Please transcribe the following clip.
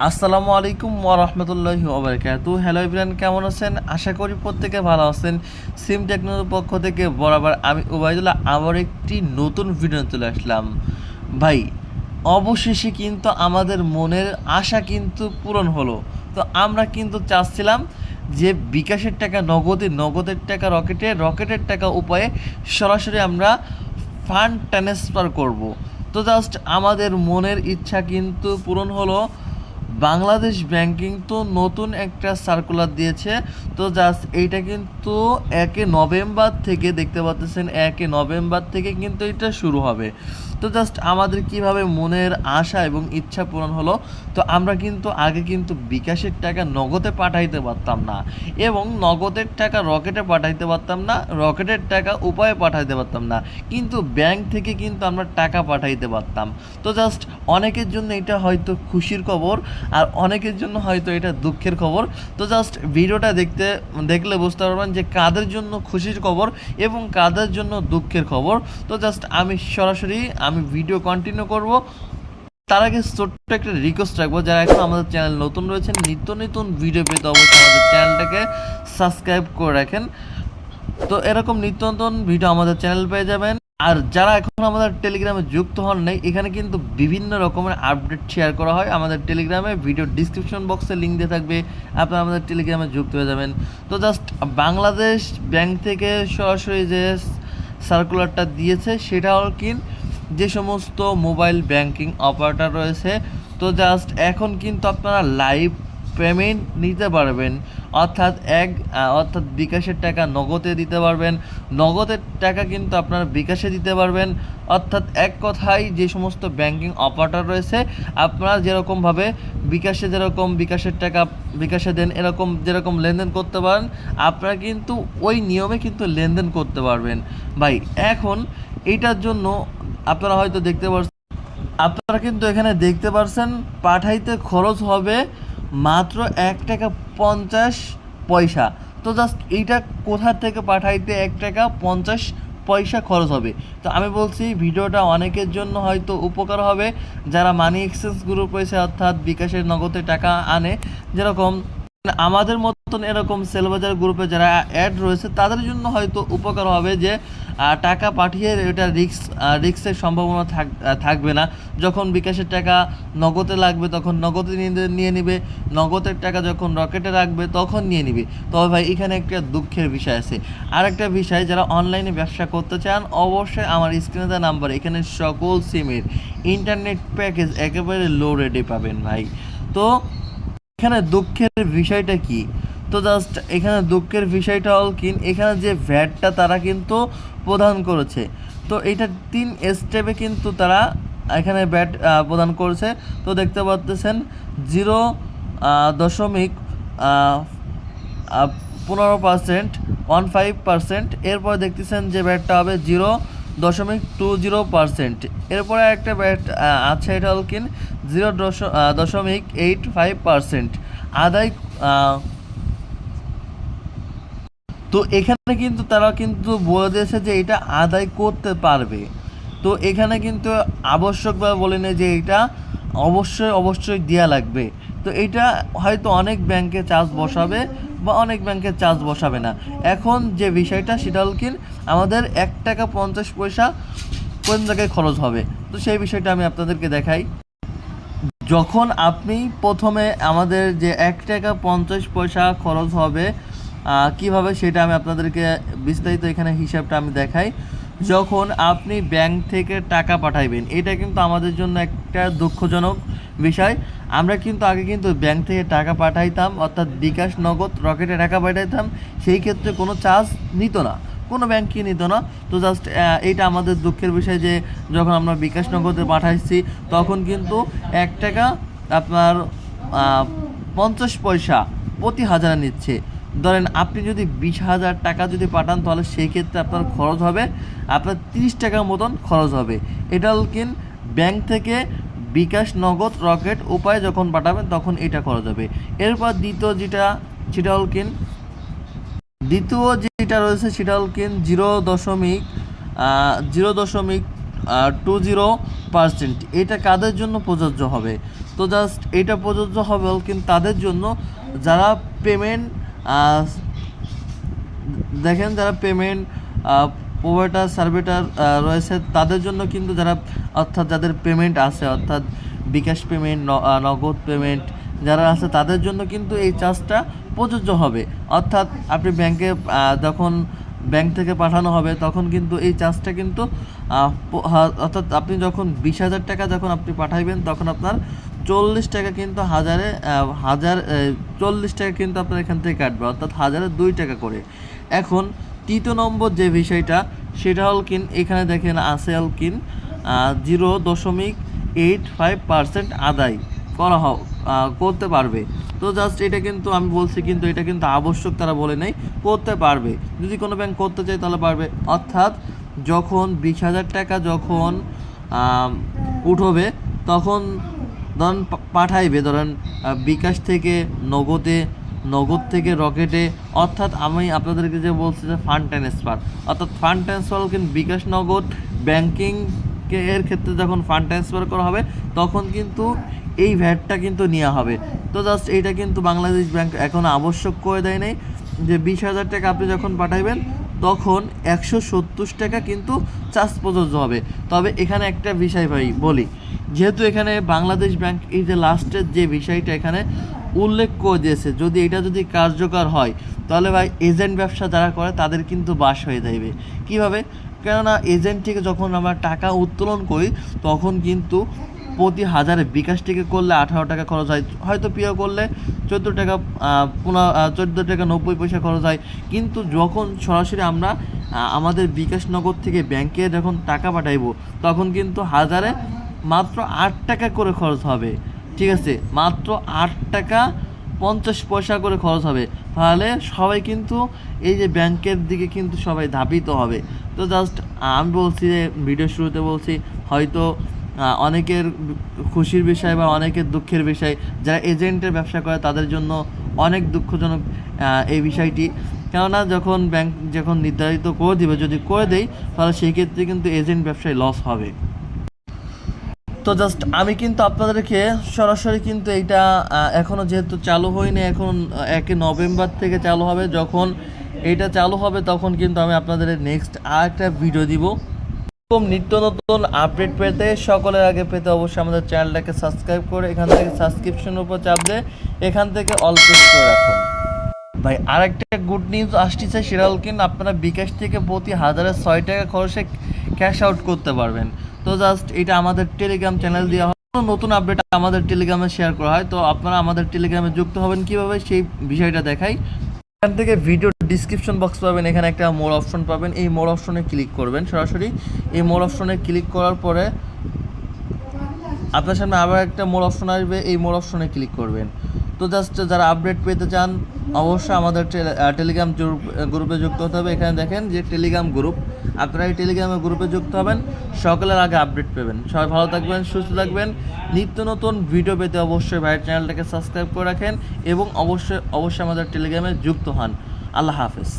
আসসালামু আলাইকুম ওরহমতুল্লাহি ওবরাকাতু হ্যালো ইব্রান কেমন আছেন? আশা করি প্রত্যেকে ভালো আছেন। সিম টেকনোর পক্ষ থেকে বরাবর আমি ওবায়দুল্লাহ আবার একটি নতুন ভিডিও চলে আসলাম। ভাই, অবশেষে কিন্তু আমাদের মনের আশা কিন্তু পূরণ হলো। তো আমরা কিন্তু চাচ্ছিলাম যে বিকাশের টাকা, নগদে, নগদের টাকা, রকেটে, রকেটের টাকা উপায়ে সরাসরি আমরা ফান্ড ট্রান্সফার করব। তো জাস্ট আমাদের মনের ইচ্ছা কিন্তু পূরণ হলো। বাংলাদেশ ব্যাংকিং তো নতুন একটা সার্কুলার দিয়েছে। তো জাস্ট এইটা কিন্তু একে নভেম্বর থেকে দেখতে পাচ্ছেন, একে নভেম্বর থেকে কিন্তু এটা শুরু হবে। তো জাস্ট আমাদের কীভাবে মনের আশা এবং ইচ্ছা পূরণ হলো, তো আমরা কিন্তু আগে কিন্তু বিকাশের টাকা নগদে পাঠাইতে পারতাম না এবং নগদের টাকা রকেটে পাঠাইতে পারতাম না, রকেটের টাকা উপায়ে পাঠাইতে পারতাম না, কিন্তু ব্যাংক থেকে কিন্তু আমরা টাকা পাঠাইতে পারতাম। তো জাস্ট অনেকের জন্য এটা হয়তো খুশির খবর আর অনেকের জন্য হয়তো এটা দুঃখের খবর। তো জাস্ট ভিডিওটা দেখতে, দেখলে বুঝতে পারবেন যে কাদের জন্য খুশির খবর এবং কাদের জন্য দুঃখের খবর। তো জাস্ট আমি সরাসরি আমি ভিডিও কন্টিনিউ করব। তার আগে ছোট্ট একটা রিকোয়েস্ট রাখব, যারা এখন আমাদের চ্যানেল নতুন রয়েছেন, নিত্য নতুন ভিডিও পেতে অবশ্যই আমাদের চ্যানেলটাকে সাবস্ক্রাইব করে রাখেন। তো এরকম নিত্য নতুন ভিডিও আমাদের চ্যানেল পেয়ে যাবেন। আর যারা এখন আমাদের টেলিগ্রামে যুক্ত হন নাই, এখানে কিন্তু বিভিন্ন রকমের আপডেট শেয়ার করা হয়। আমাদের টেলিগ্রামে ভিডিও ডিসক্রিপশন বক্সে লিঙ্ক দিয়ে থাকবে। আপনারা আমাদের টেলিগ্রামে যুক্ত হয়ে যাবেন। তো জাস্ট বাংলাদেশ ব্যাংক থেকে সরাসরি যে সার্কুলারটা দিয়েছে, সেটা হল কি? যে সমস্ত মোবাইল ব্যাংকিং অপারেটর রয়েছে, তো জাস্ট এখন কিন্তু আপনারা লাইভ পেমেন্ট নিতে পারবেন। অর্থাৎ এক অর্থাৎ বিকাশের টাকা নগদে দিতে পারবেন। নগদের টাকা কিন্তু আপনারা বিকাশে দিতে পারবেন। অর্থাৎ এক কথায় যে সমস্ত ব্যাংকিং অপারেটর রয়েছে, আপনারা যেরকমভাবে বিকাশে যেরকম বিকাশের টাকা বিকাশে দেন, এরকম যেরকম লেনদেন করতে পারেন, আপনারা কিন্তু ওই নিয়মে কিন্তু লেনদেন করতে পারবেন। ভাই, এখন এইটার জন্য আপনারা হয়তো দেখতে পাচ্ছেন আপনারা কিন্তু এখানে দেখতে পারছেন পাঠাইতে খরচ হবে মাত্র এক টাকা পঞ্চাশ পয়সা। তো জাস্ট এইটা কোথা থেকে পাঠাইতে এক টাকা পঞ্চাশ পয়সা খরচ হবে? তো আমি বলছি, ভিডিওটা অনেকের জন্য হয়তো উপকার হবে। যারা মানি এক্সচেঞ্জ গ্রুপ রয়েছে, অর্থাৎ বিকাশের নগদে টাকা আনে, যেরকম আমাদের মতন এরকম সেলবাজার গ্রুপে যারা অ্যাড রয়েছে, তাদের জন্য হয়তো উপকার হবে যে টাকা পাঠিয়ে এটা রিক্স রিক্সের সম্ভাবনা থাক থাকবে না। যখন বিকাশের টাকা নগদে লাগবে, তখন নগদে নিয়ে নিবে। নগদের টাকা যখন রকেটে রাখবে, তখন নিয়ে নিবে। তবে ভাই, এখানে একটা দুঃখের বিষয় আছে। আর একটা বিষয়, যারা অনলাইনে ব্যবসা করতে চান, অবশ্যই আমার স্ক্রিনে দেওয়া নাম্বার, এখানে সকল সিমের ইন্টারনেট প্যাকেজ একেবারে লো রেটে পাবেন ভাই। তো, এখানে দুঃখের বিষয়টা কি? তো জাস্ট এখানে দুঃখের বিষয়টা হল কি এখানে যে ভ্যাটটা তারা কিন্তু প্রদান করেছে। তো এটা তিন স্টেপে কিন্তু তারা এখানে ব্যাট প্রদান করেছে। তো দেখতে পাচ্ছেন জিরো দশমিক পনেরো পার্সেন্ট ওয়ান ফাইভ পার্সেন্ট এরপর দেখতেছেন যে ব্যাটটা হবে জিরো দশমিক টু জিরো পার্সেন্ট এরপরে একটা ব্যাট আছে এটা হল কিন জিরো দশ- দশমিক এইট ফাইভ পার্সেন্ট আদায় তো এখানে কিন্তু তারা কিন্তু বলে দিয়েছে যে এটা আদায় করতে পারবে। তো এখানে কিন্তু আবশ্যকভাবে বলে নেই যে এটা অবশ্যই অবশ্যই দেওয়া লাগবে। তো এটা হয়তো অনেক ব্যাংকে চার্জ বসাবে বা অনেক ব্যাংকে চার্জ বসাবে না। এখন যে বিষয়টা সেটা হল কি, আমাদের এক টাকা পঞ্চাশ পয়সা কোন জায়গায় খরচ হবে। তো সেই বিষয়টা আমি আপনাদেরকে দেখাই। যখন আপনি প্রথমে আমাদের যে এক টাকা পঞ্চাশ পয়সা খরচ হবে কীভাবে সেটা আমি আপনাদেরকে বিস্তারিত এখানে হিসাবটা আমি দেখাই। যখন আপনি ব্যাংক থেকে টাকা পাঠাইবেন, এটা কিন্তু আমাদের জন্য একটা দুঃখজনক বিষয়। আমরা কিন্তু আগে কিন্তু ব্যাংক থেকে টাকা পাঠাইতাম, অর্থাৎ বিকাশ নগদ রকেটে টাকা পাঠাইতাম, সেই ক্ষেত্রে কোনো চার্জ নিত না। কোনো ব্যাংকই নিত না। তো জাস্ট এইটা আমাদের দুঃখের বিষয় যে, যখন আমরা বিকাশ নগদে পাঠাইছি, তখন কিন্তু এক টাকা আপনার পঞ্চাশ পয়সা প্রতি হাজারে নিচ্ছে। ধরেন আপনি যদি বিশ হাজার টাকা যদি পাঠান, তাহলে সেই ক্ষেত্রে আপনার খরচ হবে, আপনার তিরিশ টাকার মতন খরচ হবে। এটা কিন ব্যাংক থেকে বিকাশ নগদ রকেট উপায় যখন পাঠাবেন, তখন এটা খরচ হবে। এরপর দ্বিতীয় যেটা সেটা হল কিন দ্বিতীয় যেটা রয়েছে সেটা হল কিন জিরো দশমিক জিরো দশমিক টু জিরো পার্সেন্ট। এটা কাদের জন্য প্রযোজ্য হবে? তো জাস্ট এটা প্রযোজ্য হবে কিন্তু তাদের জন্য যারা পেমেন্ট দেখেন যারা পেমেন্ট প্রোভাইডার, সার্ভেটার রয়েছে, তাদের জন্য কিন্তু যারা, অর্থাৎ যাদের পেমেন্ট আছে, অর্থাৎ বিকাশ পেমেন্ট নগদ পেমেন্ট যারা আছে, তাদের জন্য কিন্তু এই চার্জটা প্রযোজ্য হবে। অর্থাৎ আপনি ব্যাংকে যখন ব্যাংক থেকে পাঠানো হবে, তখন কিন্তু এই চার্জটা কিন্তু অর্থাৎ আপনি যখন বিশ হাজার টাকা যখন আপনি পাঠাইবেন, তখন আপনার চল্লিশ টাকা কিন্তু হাজারে হাজার চল্লিশ টাকা কিন্তু আপনার এখান থেকে কাটবে, অর্থাৎ হাজারে দুই টাকা করে। এখন তৃতীয় নম্বর যে বিষয়টা, সেটা হল কিন এখানে দেখেন আছে হল কিন জিরো দশমিক এইট ফাইভ পার্সেন্ট আদায় করা হোক করতে পারবে। তো জাস্ট এটা কিন্তু আমি বলছি, কিন্তু এটা কিন্তু আবশ্যক তারা বলে নেই, করতে পারবে। যদি কোনো ব্যাংক করতে চায় তাহলে পারবে। অর্থাৎ যখন বিশ হাজার টাকা যখন উঠবে, তখন ধরেন পাঠাইবে, ধরেন বিকাশ থেকে নগদে, নগদ থেকে রকেটে, অর্থাৎ আমি আপনাদেরকে যে বলছি যে ফান্ড ট্রান্সফার অর্থাৎ ফান্ড ট্রান্সফার কিন্তু বিকাশ নগদ ব্যাংকিং এর ক্ষেত্রে যখন ফান্ড ট্রান্সফার করা হবে, তখন কিন্তু এই ভ্যাটটা কিন্তু নেওয়া হবে। তো জাস্ট এইটা কিন্তু বাংলাদেশ ব্যাংক এখন আবশ্যক করে দেয় নাই যে বিশ হাজার টাকা আপনি যখন পাঠাইবেন, তখন একশো সত্তর টাকা কিন্তু চার্জ প্রযোজ্য হবে। তবে এখানে একটা বিষয় ভাই বলি যেহেতু এখানে বাংলাদেশ ব্যাংক এই যে লাস্টের যে বিষয়টা এখানে উল্লেখ করে দিয়েছে, যদি এটা যদি কার্যকর হয়, তাহলে ভাই এজেন্ট ব্যবসা যারা করে তাদের কিন্তু বাস হয়ে যাবে কীভাবে? কেননা এজেন্ট থেকে যখন আমরা টাকা উত্তোলন করি, তখন কিন্তু প্রতি হাজারে বিকাশ থেকে করলে আঠারো টাকা খরচ হয়। হয়তো পিও করলে চোদ্দ টাকা পুনঃ চোদ্দ টাকা, নব্বই পয়সা খরচ হয়। কিন্তু যখন সরাসরি আমরা আমাদের বিকাশ নগদ থেকে ব্যাংকে যখন টাকা পাঠাইবো, তখন কিন্তু হাজারে মাত্র আট টাকা করে খরচ হবে। ঠিক আছে? মাত্র আট টাকা পঞ্চাশ পয়সা করে খরচ হবে। তাহলে সবাই কিন্তু এই যে ব্যাংকের দিকে কিন্তু সবাই ধাবিত হবে। তো জাস্ট আমি বলছি যে ভিডিও শুরুতে বলছি, হয়তো অনেকের খুশির বিষয় বা অনেকের দুঃখের বিষয়, যারা এজেন্টের ব্যবসা করে তাদের জন্য অনেক দুঃখজনক এই বিষয়টি। কেননা যখন ব্যাংক যখন নির্ধারিত করে দিবে, যদি করে দেয় তাহলে সেই ক্ষেত্রে কিন্তু এজেন্ট ব্যবসায় লস হবে। তো জাস্ট আমি কিন্তু আপনাদেরকে সরাসরি কিন্তু এটা আহ, এখনও যেহেতু চালু হয়নি এখন একে নভেম্বর থেকে চালু হবে। যখন এটা চালু হবে তখন কিন্তু আমি আপনাদের নেক্সট আর একটা ভিডিও দিব। এরকম নিত্য নতুন আপডেট পেতে সকলের আগে পেতে অবশ্যই আমাদের চ্যানেলটাকে সাবস্ক্রাইব করে এখান থেকে সাবস্ক্রিপশনের উপর চাপ দিয়ে এখান থেকে অল প্রেস করে রাখুন। ভাই আরেকটা গুড নিউজ আসতেছে সেটা হল কিন্তু আপনারা বিকাশ থেকে প্রতি হাজারে ছয় টাকা খরচে ক্যাশ আউট করতে পারবেন। তো জাস্ট এটা আমাদের টেলিগ্রাম চ্যানেল দেওয়া হয়। নতুন আপডেট আমাদের টেলিগ্রামে শেয়ার করা হয়। তো আপনারা আমাদের টেলিগ্রামে যুক্ত হবেন কীভাবে, সেই বিষয়টা দেখাই। এখান থেকে ভিডিও ডিসক্রিপশন বক্স পাবেন। এখানে একটা মোর অপশন পাবেন। এই মোর অপশনে ক্লিক করবেন সরাসরি। এই মোর অপশনে ক্লিক করার পরে আপনার সামনে আবার একটা মোর অপশন আসবে। এই মোর অপশনে ক্লিক করবেন। তো জাস্ট যারা আপডেট পেতে চান, অবশ্যই আমাদের টেলে- টেলিগ্রাম গ্রুপে যুক্ত হতে হবে। এখানে দেখেন যে টেলিগ্রাম গ্রুপ আপনারা এই টেলিগ্রামের গ্রুপে যুক্ত হবেন। সকালের আগে আপডেট পেবেন। সবাই ভালো থাকবেন, সুস্থ থাকবেন। নিত্য নতুন ভিডিও পেতে অবশ্যই ভাইয়ের চ্যানেলটাকে সাবস্ক্রাইব করে রাখেন এবং অবশ্যই অবশ্যই আমাদের টেলিগ্রামে যুক্ত হন। আল্লাহ হাফেজ।